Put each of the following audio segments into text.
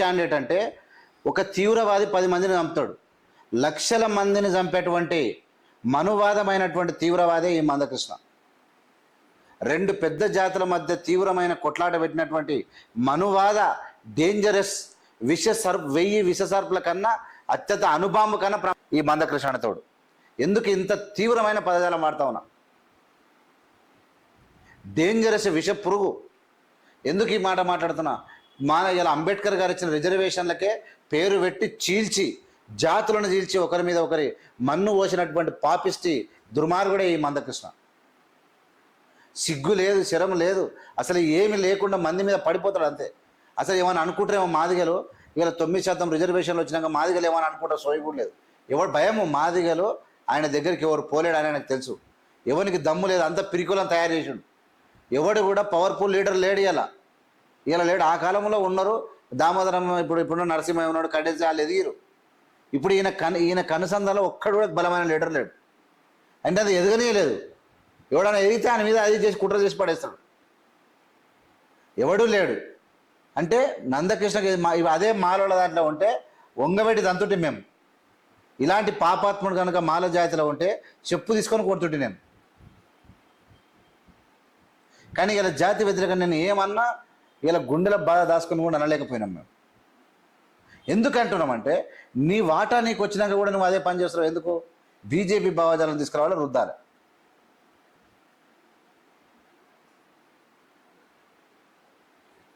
Candidate అంటే ఒక తీవ్రవాది పది మందిని చంపుతాడు. లక్షల మందిని చంపేటువంటి మనువాదమైనటువంటి తీవ్రవాదే ఈ మందకృష్ణ. రెండు పెద్ద జాతుల మధ్య తీవ్రమైన కొట్లాట పెట్టినటువంటి మనువాద డేంజరస్ విష సర్ప్ వెయ్యి విష సర్పుల కన్నా అత్యంత అనుబాంబు కన్నా ఈ మందకృష్ణతోడు ఎందుకు ఇంత తీవ్రమైన పదజాలం వాడతా ఉన్నా? డేంజరస్ విష పురుగు. ఎందుకు ఈ మాట మాట్లాడుతున్నా? మన ఇలా అంబేద్కర్ గారు ఇచ్చిన రిజర్వేషన్లకే పేరు పెట్టి చీల్చి జాతులను చీల్చి ఒకరి మీద ఒకరి మన్ను పోసినటువంటి పాపిస్టి దుర్మార్గుడే ఈ మందకృష్ణ. సిగ్గు లేదు శరం లేదు. అసలు ఏమి లేకుండా మంది మీద పడిపోతాడు అంతే. అసలు ఏమైనా అనుకుంటారేమో మాదిగలు? ఇవాళ తొమ్మిది శాతం రిజర్వేషన్లు వచ్చినాక మాదిగలు ఏమైనా అనుకుంటారు సోయి కూడా లేదు. ఎవరు భయము? మాదిగలు ఆయన దగ్గరికి ఎవరు పోలేడు అని ఆయనకు తెలుసు. ఎవరికి దమ్ము లేదు అంత పిరికులను తయారు చేసిండు. ఎవడు కూడా పవర్ఫుల్ లీడర్ లేడు ఇలా ఇలా లేడు. ఆ కాలంలో ఉన్నారు. దామోదరం ఇప్పుడు ఇప్పుడు నరసింహ ఉన్నాడు. కడేసి వాళ్ళు ఎదిగిరు ఇప్పుడు ఈయన కను ఈయన కనుసందలో ఒక్కడు కూడా బలమైన లీడర్ లేడు. అంటే అది ఎదగనీయలేదు ఎవడైనా ఎదిగితే ఆయన మీద అది చేసి కుట్ర చేసి పడేస్తాడు. ఎవడూ లేడు. అంటే నందకృష్ణకి మా ఇవి అదే మాలోళ్ళ దాంట్లో ఉంటే వంగబెట్టి దంతుంటే మేము ఇలాంటి పాపాత్ముడు కనుక మాల జాతిలో ఉంటే చెప్పు తీసుకొని కొడుతుంటే నేను. కానీ ఇలా జాతి వ్యతిరేకంగా నేను ఏమన్నా ఇలా గుండెల బాధ దాచుకొని కూడా అనలేకపోయినాం మేము. ఎందుకంటున్నామంటే నీ వాటా నీకు వచ్చినాక కూడా నువ్వు అదే పని చేస్తున్నావు. ఎందుకు? బీజేపీ భావజాలను తీసుకురావాలి రుద్దాలి.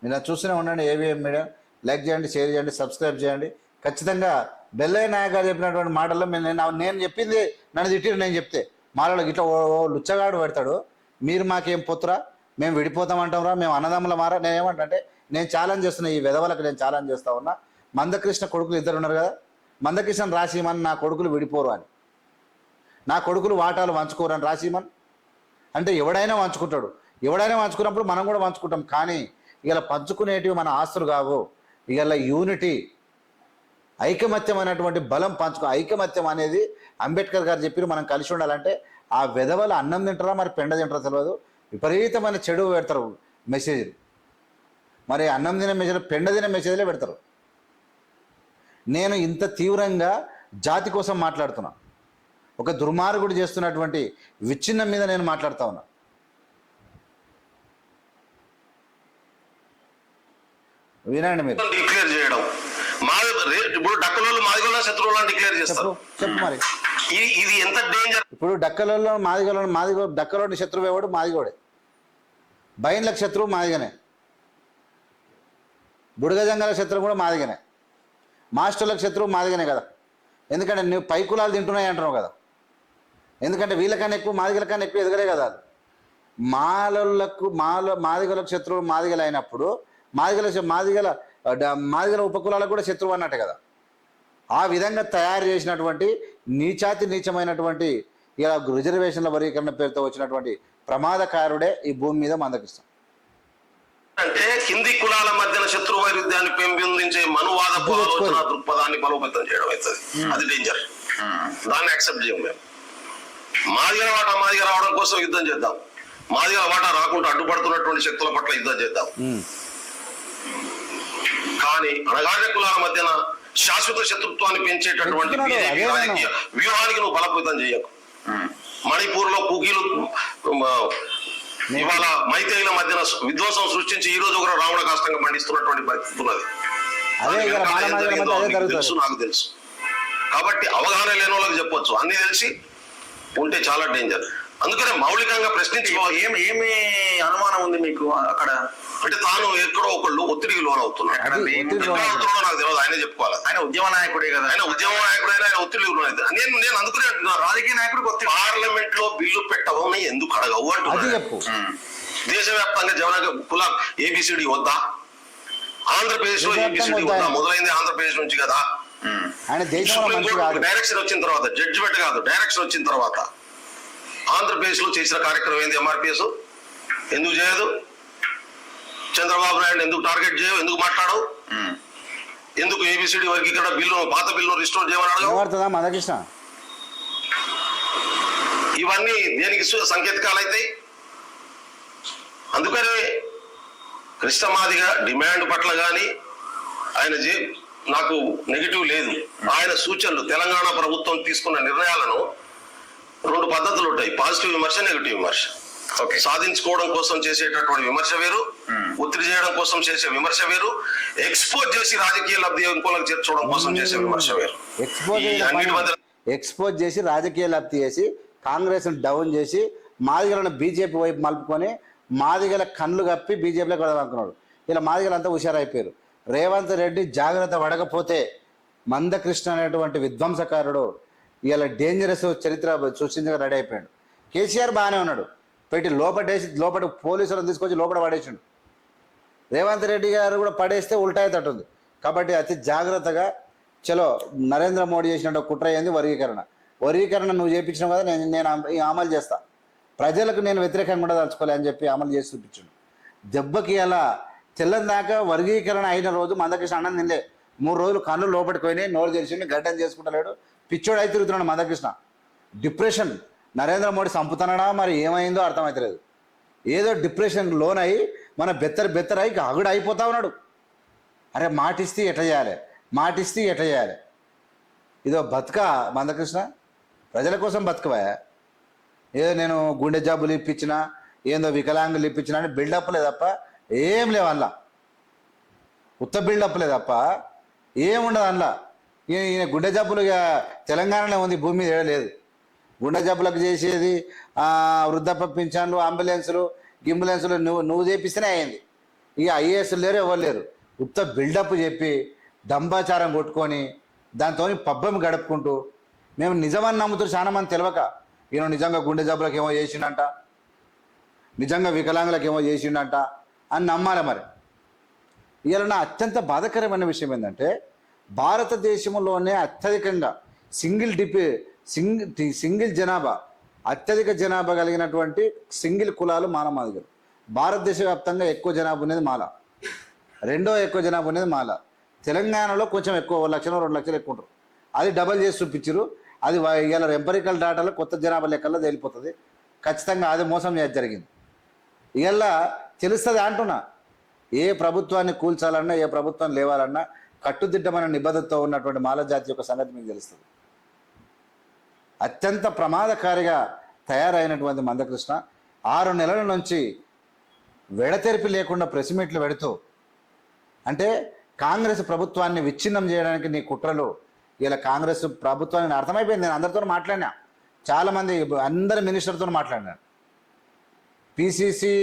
మీరు చూస్తూనే ఉండండి ఏవిఎం మీడియా లైక్ చేయండి షేర్ చేయండి సబ్స్క్రైబ్ చేయండి. ఖచ్చితంగా బెల్లయ్య నాయక్ గారు చెప్పినటువంటి మాటల్లో నేను నేను చెప్పింది నన్ను తిట్టిరు నేను చెప్తే. మాలో ఇట్లా ఓ ఓ లుచ్చగాడు పెడతాడు. మీరు మాకేం పొత్తురా? మేము విడిపోతాం అంటాంరా మేము అన్నదమ్ముల మారా నేను ఏమంటా అంటే నేను ఛాలెంజ్ చేస్తున్నా ఈ విధవలకు నేను ఛాలెంజ్ చేస్తా ఉన్నా. మందకృష్ణ కొడుకులు ఇద్దరు ఉన్నారు కదా మందకృష్ణ రాసిమని నా కొడుకులు విడిపోరు అని. నా కొడుకులు వాటాలు వంచుకోరు అని రాసిమన్. అంటే ఎవడైనా వంచుకుంటాడు ఎవడైనా వంచుకున్నప్పుడు మనం కూడా వంచుకుంటాం కానీ ఇలా పంచుకునేటివి మన ఆస్తులు కావు. ఇలా యూనిటీ ఐకమత్యం అనేటువంటి బలం పంచుకో ఐకమత్యం అనేది అంబేద్కర్ గారు చెప్పి మనం కలిసి ఉండాలంటే ఆ విధవలు అన్నం తింటారా మరి పెండ తింటారా తెలియదు విపరీతమైన చెడు పెడతారు మెసేజ్లు మరి అన్నం తినే మెసేజ్ పెండ తినే మెసేజ్లే పెడతారు. నేను ఇంత తీవ్రంగా జాతి కోసం మాట్లాడుతున్నా. ఒక దుర్మార్గుడు చేస్తున్నటువంటి విచ్ఛిన్నం మీద నేను మాట్లాడుతా ఉన్నా. వినండి మీరు. డిక్లేర్ చేయడం. మాది ఇప్పుడు డక్కలలో మాదిగొల్ల శత్రువులను డిక్లేర్ చేస్తారు. చెప్పు మరి. ఇది ఎంత డేంజర్ ఇప్పుడు డక్కలలో మాదిగలో మాదిగో డక్కలోని శత్రువు ఎవడు? మాదిగోడే. బయన్ల శత్రువు మాదిగనే. బుడగజంగల శత్రువు కూడా మాదిగనే. మాస్టర్లకు శత్రువు మాదిగనే కదా. ఎందుకంటే నువ్వు పై కులాలు తింటున్నాయి అంటున్నావు కదా. ఎందుకంటే వీళ్ళకన్నా ఎక్కువ మాదిగల కన్నా ఎక్కువ ఎదగలే కదా అది. మాలలకు మాల మాదిగలకు శత్రువు మాదిగలు అయినప్పుడు మాదిగల మాదిగల మాదిగల ఉపకులాలకు కూడా శత్రువు అన్నట్టే కదా. ఆ విధంగా తయారు చేసినటువంటి నీచాతి నీచమైనటువంటి ఇలా రిజర్వేషన్ల వర్గీకరణ పేరుతో వచ్చినటువంటి ప్రమాదకారుడే ఈ భూమి మీద మందకిస్తాం. అంటే కింది కులాల మధ్యన శత్రు వైరుధ్యాన్ని పెంపొందించే మనువాద ఆలోచన. దృక్పథాన్ని బలోపేతం చేయడం అవుతుంది. అది డేంజర్ దాన్ని యాక్సెప్ట్ చేయం మేము. మాదిగల వాటా మాదిగ రావడం కోసం యుద్ధం చేద్దాం. మాదిగల వాటా రాకుండా అడ్డుపడుతున్నటువంటి శక్తుల పట్ల యుద్ధం చేద్దాం. కానీ అణగారిన కులాల మధ్యన శాశ్వత శత్రుత్వాన్ని పెంచేటటువంటి వ్యూహానికి నువ్వు బలోపేతం చేయకు. మణిపూర్లో కుకీలు ఇవాళ మైతేయుల మధ్యన విధ్వంసం సృష్టించి ఈ రోజు కూడా రావణ కాష్టంగా మండిస్తున్నటువంటి పరిస్థితి ఉన్నది అదే తెలుసు నాకు తెలుసు. కాబట్టి అవగాహన లేని వాళ్ళకి చెప్పొచ్చు. అన్ని తెలిసి ఉంటే చాలా డేంజర్. అందుకనే మౌలికంగా ప్రశ్నించుకోవాలి. ఏం ఏమి అనుమానం ఉంది మీకు అక్కడ? అంటే తాను ఎక్కడో ఒకళ్ళు ఒత్తిడికి లోనవుతున్నాడు నాకు తెలియదు ఆయనే చెప్పుకోవాలి. ఆయన ఉద్యమ నాయకుడే కదా. ఆయన ఉద్యమ నాయకుడైనా ఆయన ఒత్తిడి లోనవుతాడు. నేను నేను అందుకనే రాజకీయ నాయకుడికి ఒత్తిడి. పార్లమెంట్లో బిల్లు పెట్టవని ఎందుకు అడగవు అది అంటున్నా చెప్పు. దేశవ్యాప్తంగా జవన కుల ఏబిసిడి వద్దా? ఆంధ్రప్రదేశ్లో ఏబిసిడి వద్దా? మొదలైంది ఆంధ్రప్రదేశ్ నుంచి కదా? ఆయన దేశంలో మనిషి కాదు. డైరెక్షన్ వచ్చిన తర్వాత జడ్జిమెంట్ కాదు డైరెక్షన్ వచ్చిన తర్వాత. ఆంధ్రప్రదేశ్లో చేసిన కార్యక్రమం ఏంది ఎంఆర్పిఎస్ ఎందుకు చేయదు? చంద్రబాబు నాయుడు ఎందుకు టార్గెట్ చేయవు? ఎందుకు మాట్లాడవు? ఎందుకు ఏబిసిడి వర్గీకరణ బిల్లు పాత బిల్లు రిస్టోర్ చేయమని ఇవన్నీ దేనికి సు- సంకేతకాలు అవుతాయి అందుకనే కృష్ణమాదిగా డిమాండ్ పట్ల కానీ ఆయన జే నాకు నెగిటివ్ లేదు. ఆయన సూచనలు తెలంగాణ ప్రభుత్వం తీసుకున్న నిర్ణయాలను రెండు పద్ధతులు ఉంటాయి. పాజిటివ్ విమర్శ నెగిటివ్ విమర్శ. సాధించుకోవడం కోసం చేసేటటువంటి విమర్శ వేరు ఒత్తిడి చేయడం కోసం చేసే విమర్శ వేరు ఎక్స్పోజ్ చేసి రాజకీయ లబ్ధి ఇంకోలకు చేర్చుకోవడం కోసం చేసే విమర్శ వేరు. ఎక్స్పోజ్ చేసి రాజకీయ లబ్ధి చేసి కాంగ్రెస్ డౌన్ చేసి మాదిగలను బీజేపీ వైపు మలుపుకొని మాదిగల కళ్ళు కప్పి బీజేపీలోకి వెళ్దామనుకున్నాడు. ఇలా మాదిగలు అంతా హుషారైపోయారు. రేవంత్ రెడ్డి జాగ్రత్త పడకపోతే మందకృష్ణ అనేటువంటి విధ్వంసకారుడు ఇలా డేంజరస్ చరిత్ర సృష్టించగా రెడీ అయిపోయాడు. కేసీఆర్ బాగానే ఉన్నాడు. పెట్టి లోపటేసి లోపల పోలీసులను తీసుకొచ్చి లోపల పడేసిండు. రేవంత్ రెడ్డి గారు కూడా పడేస్తే ఉల్టాయేటట్టుంది కాబట్టి అతి జాగ్రత్తగా చలో నరేంద్ర మోడీ చేసినట్టు కుట్ర అయింది వర్గీకరణ. వర్గీకరణ నువ్వు చేయించినావు కదా నేను నేను అమలు చేస్తా. ప్రజలకు నేను వ్యతిరేకంగా కూడా తలుచుకోలే అని చెప్పి అమలు చేసి చూపించాడు. దెబ్బకి అలా తెల్లని దాకా వర్గీకరణ అయిన రోజు మందకృష్ణ అన్నం తినలే. మూడు రోజులు కన్ను లోపలికి పోయినాయి నోరు తెరిచిండు గడ్డం చేసుకుంటలేడు. పిచ్చోడు అయితే తిరుగుతున్నాడు మందకృష్ణ. డిప్రెషన్ నరేంద్ర మోడీ చంపుతున్నాడా మరి ఏమైందో అర్థమవుతలేదు ఏదో డిప్రెషన్ లోన్ అయ్యి మన బెత్తర బెత్తర అయి అగుడు అయిపోతా ఉన్నాడు. అరే మాటిస్తే ఎట్లా చేయాలి? మాటిస్తే ఎట్లా చేయాలి? ఇదో బతుక మందకృష్ణ? ప్రజల కోసం బతుకవా? ఏదో నేను గుండె జబ్బులు ఇప్పించిన ఏందో వికలాంగులు ఇప్పించిన అని బిల్డప్లే తప్ప ఏం లేవు అందులో. ఉత్త బిల్డప్లే తప్ప ఏముండదు అందులో. ఈయన గుండె జబ్బులు ఇక తెలంగాణలో ఉంది భూమి మీద లేదు. గుండె జబ్బులకు చేసేది వృద్ధాప్య పింఛన్లు అంబులెన్సులు గింబులెన్సులు నువ్వు నువ్వు చేపిస్తేనే అయింది ఇక ఐఏఎస్లు లేరు ఎవరు లేరు. ఉత్త బిల్డప్ చెప్పి దంభాచారం కొట్టుకొని దాంతో పబ్బం గడుపుకుంటూ మేము నిజమని నమ్ముతారు చాలా మంది తెలియక ఈయన నిజంగా గుండె జబ్బులకు ఏమో చేసిండంట నిజంగా వికలాంగులకు ఏమో చేసిండంట అని నమ్మాలి మరి. ఇవాళ నా అత్యంత బాధాకరమైన విషయం ఏంటంటే భారతదేశంలోనే అత్యధికంగా సింగిల్ డిపి సింగిల్ సింగిల్ జనాభా అత్యధిక జనాభా కలిగినటువంటి సింగిల్ కులాలు మానమాదిగలు భారతదేశ వ్యాప్తంగా ఎక్కువ జనాభా ఉన్నది మాల. రెండో ఎక్కువ జనాభా ఉన్నది మాల. తెలంగాణలో కొంచెం ఎక్కువ లక్షలు రెండు లక్షలు ఎక్కువ ఉంటారు. అది డబల్ చేసి చూపించారు అది వా- ఇవాళ ఎంపరికల్ డాటాలో కొత్త జనాభా లెక్కల్లో తేలిపోతుంది. ఖచ్చితంగా అది మోసం చేసి జరిగింది. ఇవాళ తెలుస్తుంది అంటున్నా. ఏ ప్రభుత్వాన్ని కూల్చాలన్నా ఏ ప్రభుత్వం లేవాలన్నా కట్టుదిట్టమైన నిబద్ధతతో ఉన్నటువంటి మాల జాతి యొక్క సంగతి మీకు తెలుస్తుంది. అత్యంత ప్రమాదకారిగా తయారైనటువంటి మందకృష్ణ ఆరు నెలల నుంచి వెడతెరిపి లేకుండా ప్రెస్ మీట్లు పెడుతూ అంటే కాంగ్రెస్ ప్రభుత్వాన్ని విచ్ఛిన్నం చేయడానికి నీ కుట్రలు ఇలా కాంగ్రెస్ ప్రభుత్వాన్ని అర్థమైపోయింది నేను అందరితో మాట్లాడినా. చాలామంది అందరి మినిస్టర్తో మాట్లాడినాను పిసిసి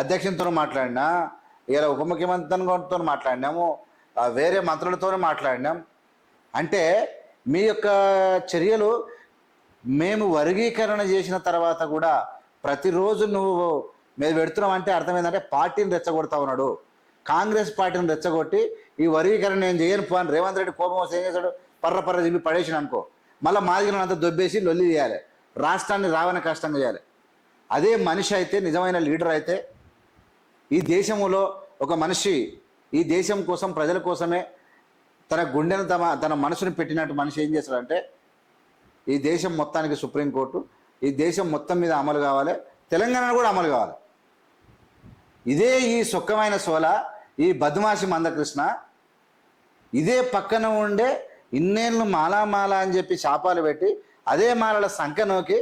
అధ్యక్షునితో మాట్లాడినా ఇలా ఉప ముఖ్యమంత్రితో మాట్లాడినాము వేరే మంత్రులతో మాట్లాడినాం. అంటే మీ యొక్క చర్యలు మేము వర్గీకరణ చేసిన తర్వాత కూడా ప్రతిరోజు నువ్వు మేము పెడుతున్నాం అంటే అర్థం ఏంటంటే పార్టీని రెచ్చగొడతా ఉన్నాడు. కాంగ్రెస్ పార్టీని రెచ్చగొట్టి ఈ వర్గీకరణ నేను చేయను పోను రేవంత్ రెడ్డి కోపం వస్తే ఏం చేశాడు పర్ర పర్ర చెప్పి పడేసిన అనుకో. మళ్ళీ మాదిగిన అంతా దొబ్బేసి లొల్లి చేయాలి రాష్ట్రాన్ని రావని కష్టంగా చేయాలి. అదే మనిషి అయితే నిజమైన లీడర్ అయితే ఈ దేశంలో ఒక మనిషి ఈ దేశం కోసం ప్రజల కోసమే తన గుండెను తమ తన మనసును పెట్టినట్టు మనిషి ఏం చేస్తాడంటే ఈ దేశం మొత్తానికి సుప్రీంకోర్టు ఈ దేశం మొత్తం మీద అమలు కావాలి తెలంగాణ కూడా అమలు కావాలి. ఇదే ఈ సుఖమైన సోల ఈ బద్మాషి మందకృష్ణ ఇదే పక్కన ఉండే ఇన్నేళ్ళు మాలా మాలా అని చెప్పి శాపాలు పెట్టి అదే మాలల సంఖ నోకి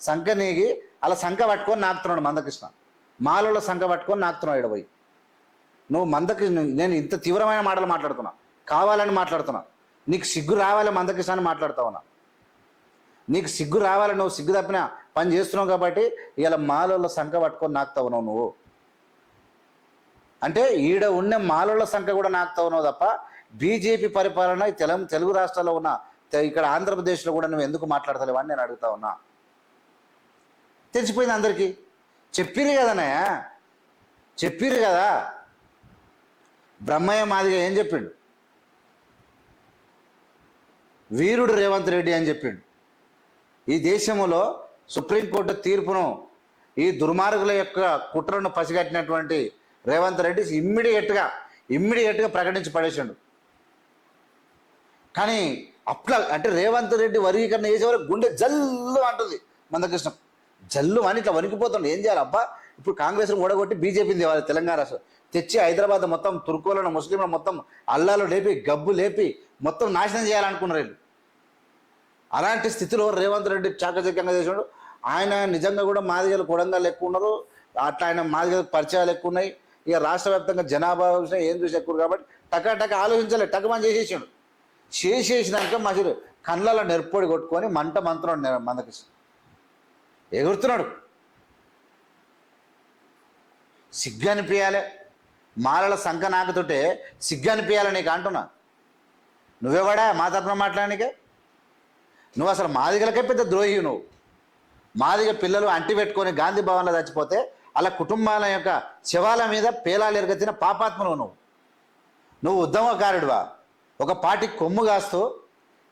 సంఖ నీగి అలా సంఖ పట్టుకొని నాకుతున్నాడు మందకృష్ణ. మాలలో సంఖ పట్టుకొని నాకుతున్నాడు ఈడ పోయి. నువ్వు మందకృష్ణ నేను ఇంత తీవ్రమైన మాటలు మాట్లాడుతున్నా. కావాలని మాట్లాడుతున్నా. నీకు సిగ్గు రావాలి మందకృష్ణ అని మాట్లాడుతా ఉన్నా. నీకు సిగ్గు రావాలి నువ్వు సిగ్గు తప్పిన పని చేస్తున్నావు కాబట్టి ఇలా మాలోళ్ళ సంఖ పట్టుకొని నాకుతావు నువ్వు. అంటే ఈడ ఉన్న మాలోళ్ళ సంఖ్య కూడా నాకుతావునో తప్ప బీజేపీ పరిపాలన తెలం తెలుగు రాష్ట్రాల్లో ఉన్న ఇక్కడ ఆంధ్రప్రదేశ్లో కూడా నువ్వు ఎందుకు మాట్లాడతలేవు అని నేను అడుగుతా ఉన్నా. తెలిసిపోయింది అందరికీ. చెప్పిరు కదనే చెప్పిరు కదా? బ్రహ్మయ్య మాదిగా ఏం చెప్పిండు? వీరుడు రేవంత్ రెడ్డి అని చెప్పిండు. ఈ దేశంలో సుప్రీంకోర్టు తీర్పును ఈ దుర్మార్గుల యొక్క కుట్రను పసిగట్టినటువంటి రేవంత్ రెడ్డి ఇమ్మీడియట్గా ఇమ్మీడియట్గా ప్రకటించి పడేసిండు. కానీ అట్లా అంటే రేవంత్ రెడ్డి వర్గీకరణ చేసేవారు గుండె జల్లు అంటుంది మందకృష్ణ. జల్లు అని ఇట్లా వణికిపోతుండే. ఏం చేయాలి? అబ్బా ఇప్పుడు కాంగ్రెస్ను ఓడగొట్టి బీజేపీని తేవాలి తెలంగాణ రాష్ట్రం. తెచ్చి హైదరాబాద్ మొత్తం తుర్కోలను ముస్లింలను మొత్తం అల్లాలు లేపి గబ్బు లేపి మొత్తం నాశనం చేయాలనుకున్నారు వీళ్ళు. అలాంటి స్థితిలో రేవంత్ రెడ్డి చాకచక్యంగా చేసాడు ఆయన నిజంగా కూడా మాదిగలు కొడంగాలు ఎక్కువ ఉన్నారు. అట్లా ఆయన మాదిగలకు పరిచయాలు ఎక్కువ ఉన్నాయి. ఇక రాష్ట్ర వ్యాప్తంగా జనాభా చూసినా ఏం చూసి ఎక్కువ కాబట్టి టక టక ఆలోచించలే టకమని చేసేసాడు. చేసేసినాక మసలు కళ్ళలో నెరుపొడి కొట్టుకొని మంట మంత్రం మందకి ఎగురుతున్నాడు. సిగ్గు అనిపించాలి మాలల సంఖ నాకుతుంటే సిగ్గు అనిపించాలి నీకు అంటున్నా. నువ్వెవడా? మా తరఫున మాట్లాడానికే? నువ్వు అసలు మాదిగలకే పెద్ద ద్రోహి నువ్వు. మాదిగ పిల్లలు అంటి పెట్టుకొని గాంధీ భవన్లో చచ్చిపోతే అలా కుటుంబాల యొక్క శవాల మీద పేలాలు ఎరగతిన పాపాత్మను నువ్వు. నువ్వు ఉద్యమకారుడివా. ఒక పాటి కొమ్ము కాస్తూ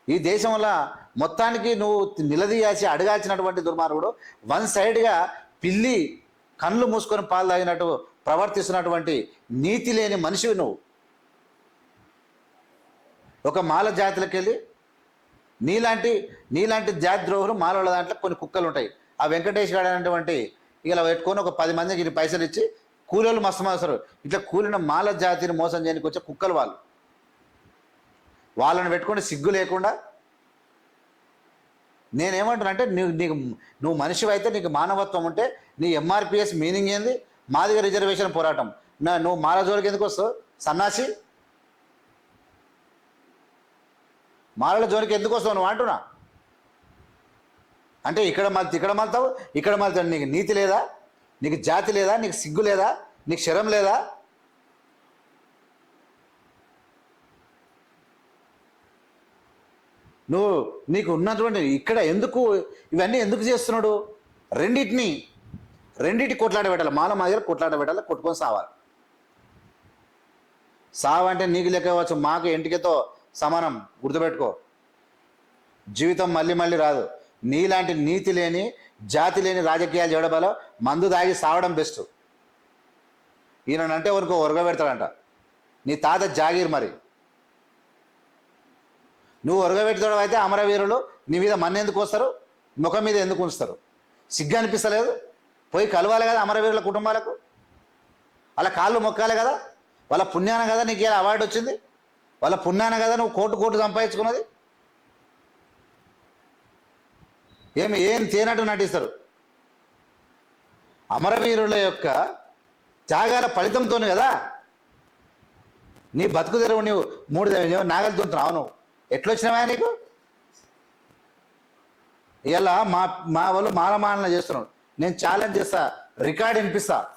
ఈ దేశంలో మొత్తానికి నువ్వు నిలదీయాల్సి అడగాల్సినటువంటి దుర్మార్గుడు వన్ సైడ్గా పిల్లి కళ్ళు మూసుకొని పాలు తాగినట్టు ప్రవర్తిస్తున్నటువంటి నీతి లేని మనిషివి నువ్వు. ఒక మాల జాతులకు వెళ్ళి నీలాంటి నీలాంటి జాతి ద్రోహులు దాంట్లో కొన్ని కుక్కలు ఉంటాయి ఆ వెంకటేష్ గారు అనేటువంటి ఇలా పెట్టుకొని ఒక పది మందికి ఇన్ని పైసలు ఇచ్చి కూలీలు మస్తు మస్తారు ఇట్లా కూలిన మాల జాతిని మోసం చేయడానికి వచ్చే కుక్కలు వాళ్ళు. వాళ్ళని పెట్టుకొని సిగ్గు లేకుండా నేనేమంటున్నా అంటే నీకు నీకు నువ్వు మనిషి అయితే నీకు మానవత్వం ఉంటే నీ ఎంఆర్పిఎస్ మీనింగ్ ఏంది? మాదిగ రిజర్వేషన్ పోరాటం. నా నువ్వు మాల జోలికి ఎందుకు వస్తావు? సన్నాసి? మాలల జోలికి ఎందుకు వస్తావు నువ్వు అంటున్నా? అంటే ఇక్కడ మళ్ళీ ఇక్కడ మళ్తావు ఇక్కడ మళ్తావు. నీకు నీతి లేదా? నీకు జాతి లేదా? నీకు సిగ్గు లేదా? నీకు శరం లేదా? నువ్వు నీకు ఉన్నటువంటి ఇక్కడ ఎందుకు ఇవన్నీ ఎందుకు చేస్తున్నాడు? రెండింటిని రెండింటి కొట్లాట పెట్టాలి. మాల మాదిరి కొట్లాట పెట్టాలి కొట్టుకొని సావాలి. సావంటే అంటే నీకు లెక్క ఇవ్వచ్చు మాకు ఎంటికతో సమానం గుర్తుపెట్టుకో. జీవితం మళ్ళీ మళ్ళీ రాదు. నీలాంటి నీతి లేని జాతి లేని రాజకీయాలు చేయడం మందు దాగి సావడం బెస్ట్. ఈయనంటే వరకు ఒరగబెడతాడంట నీ తాత జాగీర్ మరి. నువ్వు ఒరగబెట్టుకోవడం అయితే అమరవీరులు నీ మీద మన్ను ఎందుకు వస్తారు ముఖం మీద ఎందుకు ఉంచుతారు? సిగ్గు అనిపిస్తలేదు? పోయి కలవాలి కదా అమరవీరుల కుటుంబాలకు? వాళ్ళ కాళ్ళు మొక్కాలి కదా? వాళ్ళ పుణ్యాన కదా నీకు ఇలా అవార్డు వచ్చింది? వాళ్ళ పుణ్యాన కదా నువ్వు కోటు కోటు సంపాదించుకున్నది? ఏమి ఏం చేయనట్టు నటిస్తారు? అమరవీరుల యొక్క త్యాగాల ఫలితంతో కదా? నీ బతుకు తెరవు నీవు మూడు నాగలు తుంటున్నావు నువ్వు ఎట్లొచ్చినావా నీకు? ఇలా మా మా వాళ్ళు మానమాలన చేస్తున్నాడు నేను ఛాలెంజ్ చేస్తా రికార్డ్ వినిపిస్తా.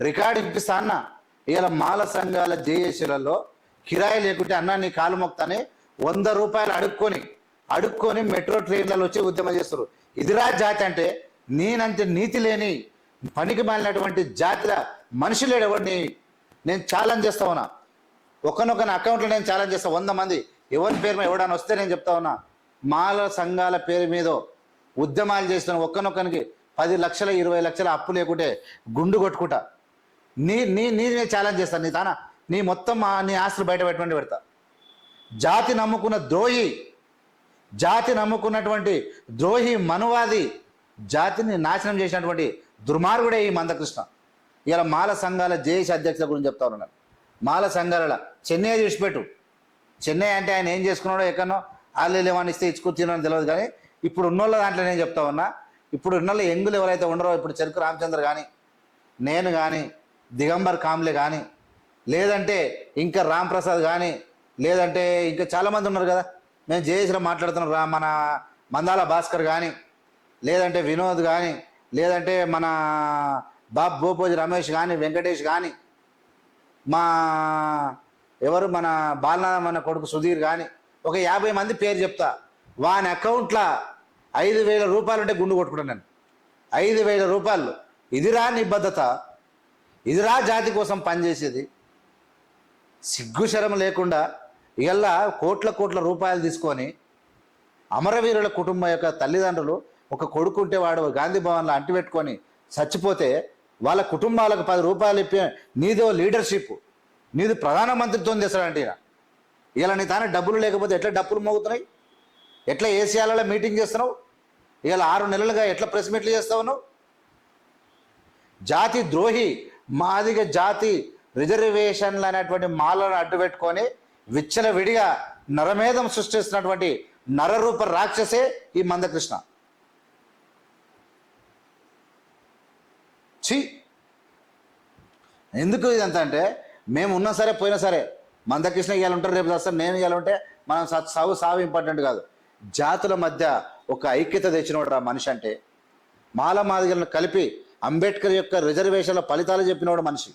రికార్డ్ వినిపిస్తా అన్న. ఇలా మాల సంఘాల జేఏసీలలో కిరాయి లేకుంటే అన్న నీ కాలు మొక్తాని వంద రూపాయలు అడుక్కొని అడుక్కొని మెట్రో ట్రైన్లలో వచ్చి ఉద్యమం చేస్తారు. ఇదిరా జాతి అంటే నేనంత నీతి లేని పనికి మాలినటువంటి జాతిల మనిషి లేడు ఎవరిని నేను ఛాలెంజ్ చేస్తా ఉన్నా. ఒకనొక అకౌంట్లో నేను ఛాలెంజ్ చేస్తా వంద మంది. ఎవరి పేరు మీద ఎవడని వస్తే నేను చెప్తా ఉన్నా. మాల సంఘాల పేరు మీద ఉద్యమాలు చేస్తున్న ఒక్కనొక్కనికి పది లక్షల ఇరవై లక్షల అప్పు లేకుంటే గుండు కొట్టుకుంటా. నీ నీ నీ ఛాలెంజ్ చేస్తాను నీ తానా? నీ మొత్తం ఆ నీ ఆస్తులు బయట పెట్టమని పెడతా. జాతి నమ్ముకున్న ద్రోహి జాతి నమ్ముకున్నటువంటి ద్రోహి మనువాది జాతిని నాశనం చేసినటువంటి దుర్మార్గుడే ఈ మందకృష్ణ. ఇలా మాల సంఘాల జేఏసీ అధ్యక్షుల గురించి చెప్తా ఉన్నాను మాల సంఘాల చెన్నై చూసిపెట్టు. చెన్నై అంటే ఆయన ఏం చేసుకున్నాడో ఎక్కడో వాళ్ళు ఏమని ఇస్తే ఇచ్చుకొని తెలియదు కానీ ఇప్పుడు ఉన్నోళ్ళ దాంట్లో నేను చెప్తా ఉన్నా ఇప్పుడు ఉన్నోళ్ళు ఎంగులు ఎవరైతే ఉండరో ఇప్పుడు చెరుకు రామచంద్ర కానీ నేను కానీ దిగంబర్ కాంబ్లే కానీ లేదంటే ఇంకా రామ్ ప్రసాద్ కానీ లేదంటే ఇంకా చాలామంది ఉన్నారు కదా. మేము జేఏసీలో మాట్లాడుతున్నాం రా మన మందాల భాస్కర్ కానీ లేదంటే వినోద్ కానీ లేదంటే మన బాబ్ భూపోజి రమేష్ కానీ వెంకటేష్ కానీ మా ఎవరు మన బాలనాథ మన కొడుకు సుధీర్ కానీ ఒక యాభై మంది పేరు చెప్తా. వాని అకౌంట్లో ఐదు వేల రూపాయలు ఉంటే గుండు కొట్టుకుంటాను నేను. ఐదు వేల రూపాయలు. ఇదిరా నిబద్ధత ఇదిరా జాతి కోసం పనిచేసేది. సిగ్గుశరం లేకుండా ఇవల్లా కోట్ల కోట్ల రూపాయలు తీసుకొని అమరవీరుల కుటుంబం యొక్క తల్లిదండ్రులు ఒక కొడుకు ఉంటే వాడు గాంధీ భవన్లో అంటిపెట్టుకొని చచ్చిపోతే వాళ్ళ కుటుంబాలకు పది రూపాయలు ఇప్పి నీదో లీడర్షిప్ నీది ప్రధానమంత్రితో తెస్తాడంటే ఇలా నీ తానే డబ్బులు లేకపోతే ఎట్లా డబ్బులు మోగుతున్నాయి? ఎట్లా ఏసీఆర్లలో మీటింగ్ చేస్తున్నావు? ఇలా ఆరు నెలలుగా ఎట్లా ప్రెస్ మీట్లు చేస్తావు నువ్వు? జాతి ద్రోహి మాదిగ జాతి రిజర్వేషన్లు అనేటువంటి మాలను అడ్డుపెట్టుకొని విచ్చల విడిగా నరమేధం సృష్టిస్తున్నటువంటి నరరూప రాక్షసే ఈ మందకృష్ణ. ఛీ! ఎందుకు ఇదంతా అంటే మేము ఉన్నా సరే పోయినా సరే మందకృష్ణ ఇవాళ ఉంటారు రేపు చేస్తాం నేను ఇవాళ ఉంటే మనం సావు సావు ఇంపార్టెంట్ కాదు. జాతుల మధ్య ఒక ఐక్యత తెచ్చినవాడు ఆ మనిషి అంటే మాల మాదిగలను కలిపి అంబేద్కర్ యొక్క రిజర్వేషన్ల ఫలితాలు చెప్పినవాడు మనిషి.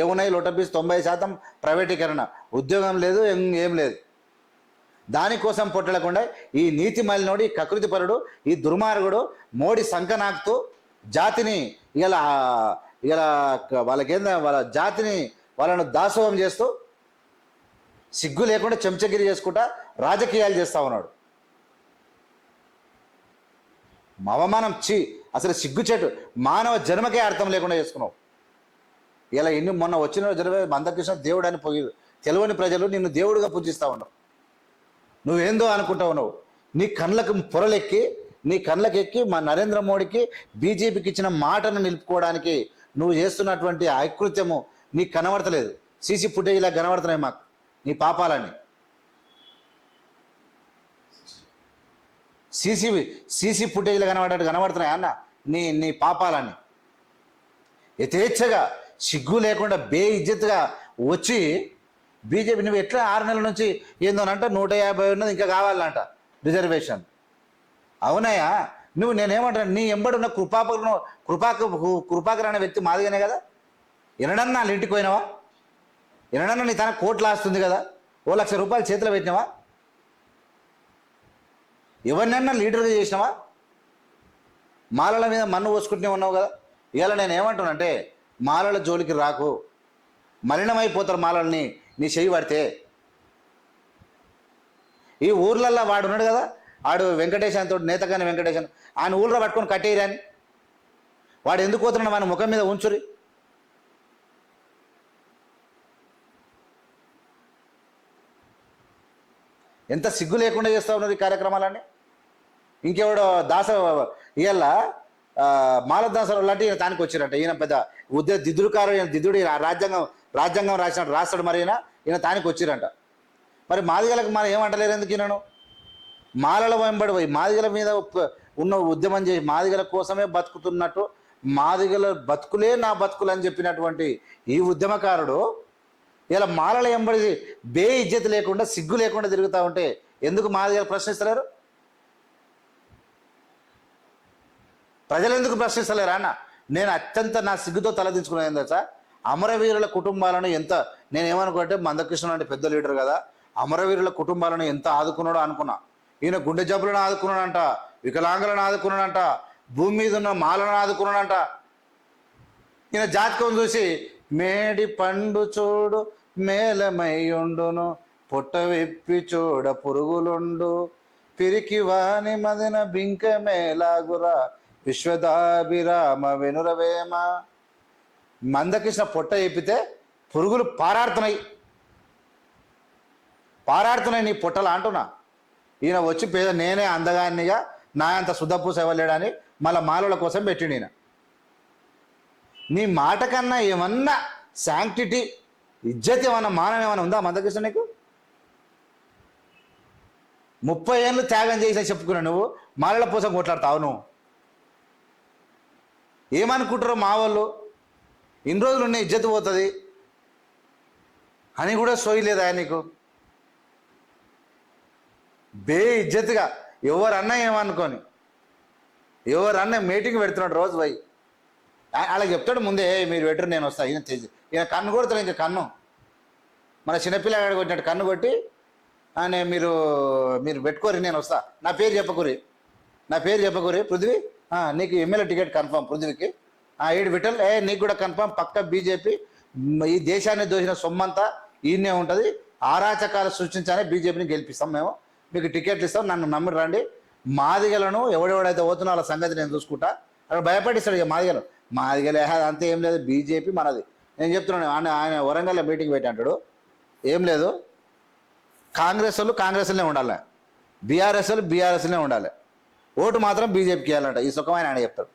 ఏమున్నాయి? లోటపీస్ తొంభై శాతం ప్రైవేటీకరణ. ఉద్యోగం లేదు ఏం లేదు. దానికోసం పొట్టలకుండా ఈ నీతి మలినోడు ఈ కకృతిపరుడు ఈ దుర్మార్గుడు మోడీ సంఖ నాకుతూ జాతిని ఇలా ఇలా వాళ్ళకేంద వాళ్ళ జాతిని వాళ్ళను దాసోహం చేస్తూ సిగ్గు లేకుండా చెంచగిరి చేసుకుంటా రాజకీయాలు చేస్తా ఉన్నాడు. అవమానం చి అసలు సిగ్గుచేటు మానవ జన్మకే అర్థం లేకుండా చేసుకున్నావు. ఇలా ఎన్ని మొన్న వచ్చిన జనవరి మందకృష్ణ దేవుడు అని పోయి తెలియని ప్రజలు నిన్ను దేవుడిగా పూజిస్తా ఉన్నావు నువ్వేందో అనుకుంటావు నువ్వు నీ కళ్ళకు పొరలెక్కి నీ కళ్ళకి ఎక్కి మా నరేంద్ర మోడీకి బీజేపీకి ఇచ్చిన మాటను నిలుపుకోవడానికి నువ్వు చేస్తున్నటువంటి ఐకృత్యము నీకు కనబడతలేదు. సీసీ ఫుటేజ్ ఇలా కనబడుతున్నాయి మాకు నీ పాపాలని సీసీ సీసీ ఫుటేజ్లో కనబడ్డట్టు కనబడుతున్నాయి అన్న? నీ నీ పాపాలని యథేచ్ఛగా సిగ్గు లేకుండా బేఇజ్జిత్తుగా వచ్చి బీజేపీ నువ్వు ఎట్లా ఆరు నెలల నుంచి ఏందోనంట నూట యాభై ఉన్నది ఇంకా కావాలంట రిజర్వేషన్. అవునయ్యా నువ్వు నేనేమంటాను నీ ఎంబడున్న కృపాకరను కృపాక కృపాకర్ అనే వ్యక్తి మాదిగానే కదా? ఎనడన్నా వాళ్ళ ఇంటికి పోయినావా? ఎనడన్నా నీ తన కోట్లు ఆస్తుంది కదా? ఓ లక్ష రూపాయలు చేతిలో పెట్టినావా? ఎవరినన్నా లీడర్గా చేసినావా? మాలల మీద మన్ను పోసుకుంటూనే ఉన్నావు కదా? ఇవాళ నేను ఏమంటున్నానంటే మాలల జోలికి రాకు. మలినమైపోతారు మాలల్ని. నీ చెయ్యి పడితే ఈ ఊర్లల్లో వాడు ఉన్నాడు కదా వాడు వెంకటేశన్ తోటి నేతగాని వెంకటేశన్ ఆయన ఊళ్ళో పట్టుకొని కట్టేయరాని వాడు ఎందుకు పోతున్నాడు మన ముఖం మీద ఉంచురి? ఎంత సిగ్గు లేకుండా చేస్తా ఉన్నారు ఈ కార్యక్రమాలన్నీ? ఇంకెవడో దాస ఇవాళ మాలదాసరావు లాంటి ఈయన తానికి వచ్చారంట. ఈయన పెద్ద ఉద్య దిద్దుడుకారు ఈయన దిద్దుడు రాజ్యాంగం రాజ్యాంగం రాసిన రాస్తాడు మరి ఈయన. ఈయన తానికి వచ్చారంట. మరి మాదిగలకు మనం ఏమంటలేరు ఎందుకు ఈయనను? మాలల వెంబడి పోయి మాదిగల మీద ఉన్న ఉద్యమం చేసి మాదిగల కోసమే బతుకుతున్నట్టు మాదిగల బతుకులే నా బతుకులు అని చెప్పినటువంటి ఈ ఉద్యమకారుడు ఇలా మాలల వెంబడి బే ఇజ్జత లేకుండా సిగ్గు లేకుండా తిరుగుతూ ఉంటే ఎందుకు మాదిగలు ప్రశ్నిస్తున్నారు ప్రజలు ఎందుకు ప్రశ్నిస్తలేరా అన్న? నేను అత్యంత నా సిగ్గుతో తలదించుకునేది ఏందో సార్ అమరవీరుల కుటుంబాలను ఎంత నేను ఏమనుకుంటే మందకృష్ణ అంటే పెద్ద లీడర్ కదా అమరవీరుల కుటుంబాలను ఎంత ఆదుకున్నాడో అనుకున్నా. ఈయన గుండె జబ్బులను ఆదుకున్నాడంట వికలాంగులను ఆదుకున్నాడంట భూమి మీద ఉన్న మాలను ఆదుకున్నాడంట. ఈయన జాతకం చూసి మేడి పండు చూడు మేలమయ్యుండును పొట్ట విప్పి చూడ పురుగులుండు పిరికి వాని మదిన బింక మేలాగురా విశ్వదాభిరామ వెనురవేమ మందకృష్ణ పొట్ట విప్పితే పురుగులు పారాడుతున్నాయి పారాడుతున్నాయి నీ పొట్టలు అంటున్నా. ఈయన వచ్చి పేద నేనే అందగానిగా నా అంత శుద్ధపు సేవలేడని మళ్ళీ మాలల కోసం పెట్టిండు ఈయన. నీ మాట కన్నా ఏమన్నా శాంక్టిటీ ఇజ్జత్ ఏమన్నా మానం ఏమన్నా ఉందా మందకృష్ణ నీకు? ముప్పై ఏళ్ళు త్యాగం చేసి చెప్పుకున్నావు నువ్వు మాలల కోసం కొట్లాడతావు నువ్వు. ఏమనుకుంటారో మా వాళ్ళు? ఇన్ని రోజులు ఉన్న ఇజ్జత్ పోతుంది. అని కూడా సోయలేదా నీకు? బే ఇజ్జత్గా ఎవరన్నా ఏమనుకొని ఎవరన్నా మీటింగ్ పెడుతున్నాడు రోజు పోయి. అలా చెప్తాడు ముందే మీరు పెట్టరు నేను వస్తా. ఈయన తెచ్చి ఈయన కన్ను కొడతాడు ఇంకా కన్ను? మన చిన్నపిల్లగాడు కొట్టినట్టు కన్ను కొట్టి ఆయన మీరు మీరు పెట్టుకోరి నేను వస్తా. నా పేరు చెప్పకూరి నా పేరు చెప్పకూరి పృథ్వీ? నీకు ఎమ్మెల్యే టికెట్ కన్ఫర్మ్ పృథ్వీకి. ఆ, ఏడు విఠల్ ఏ నీకు కూడా కన్ఫర్మ్ పక్క బీజేపీ ఈ దేశాన్ని దోసిన సొమ్మంతా ఈయనే ఉంటుంది. ఆరాచకాలు సృష్టించాలని బీజేపీని గెలిపిస్తాం మేము. మీకు టికెట్లు ఇస్తాం నన్ను నమ్మి రండి. మాదిగలను ఎవడెవడైతే పోతున్నా వాళ్ళ సంగతి నేను చూసుకుంటా. అక్కడ భయపడిస్తాడు ఇక మాదిగలు. మాదిగలే అంతే ఏం లేదు బీజేపీ మనది. నేను చెప్తున్నాను ఆయన ఆయన వరంగల్లో మీటింగ్ పెట్టి అంటాడు. ఏం లేదు కాంగ్రెస్ వాళ్ళు కాంగ్రెస్లోనే ఉండాలి. బీఆర్ఎస్ వాళ్ళు బీఆర్ఎస్లోనే ఉండాలి. ఓటు మాత్రం బీజేపీకి ఇవ్వాలంట. ఈ సుఖమైన ఆయన చెప్తాడు.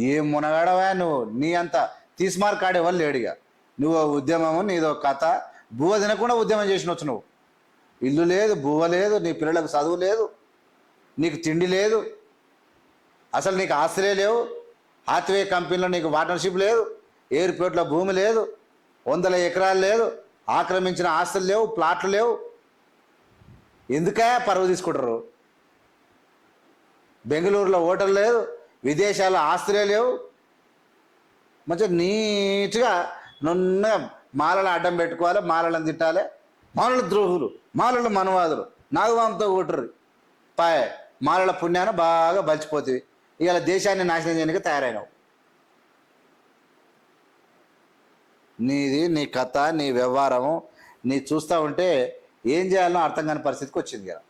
ఏం మునగాడవా నువ్వు? నీ అంత తీసుమార్క్ ఆడేవాళ్ళు లేడిగా నువ్వు ఉద్యమము నీదో కథ. బువ్వ తినకుండా ఉద్యమం చేసినవచ్చు నువ్వు. ఇల్లు లేదు బువ్వ లేదు నీ పిల్లలకు చదువు లేదు నీకు తిండి లేదు. అసలు నీకు ఆస్తులే లేవు. హాత్వే కంపెనీలో నీకు పార్ట్నర్షిప్ లేదు. ఎయిర్పోర్ట్లో భూమి లేదు. వందల ఎకరాలు లేదు. ఆక్రమించిన ఆస్తులు లేవు ప్లాట్లు లేవు. ఎందుకే పరువు తీసుకుంటారు? బెంగళూరులో హోటల్ లేదు విదేశాల్లో ఆస్తులే లేవు. మంచిగా నీట్గా నున్న మాలలు అడ్డం పెట్టుకోవాలి మాలలను తిట్టాలి. మాలలు ద్రోహులు మాలలు మనవాదులు. నాగవాంతో కొట్టుర్రి పాయ మాలల పుణ్యాన బాగా బలిచిపోతుంది ఇవాళ దేశాన్ని నాశనం చేయడానికి తయారైనవు. నీది నీ కథ నీ వ్యవహారము నీ చూస్తూ ఉంటే ఏం చేయాలనో అర్థం కాని పరిస్థితికి వచ్చింది కదా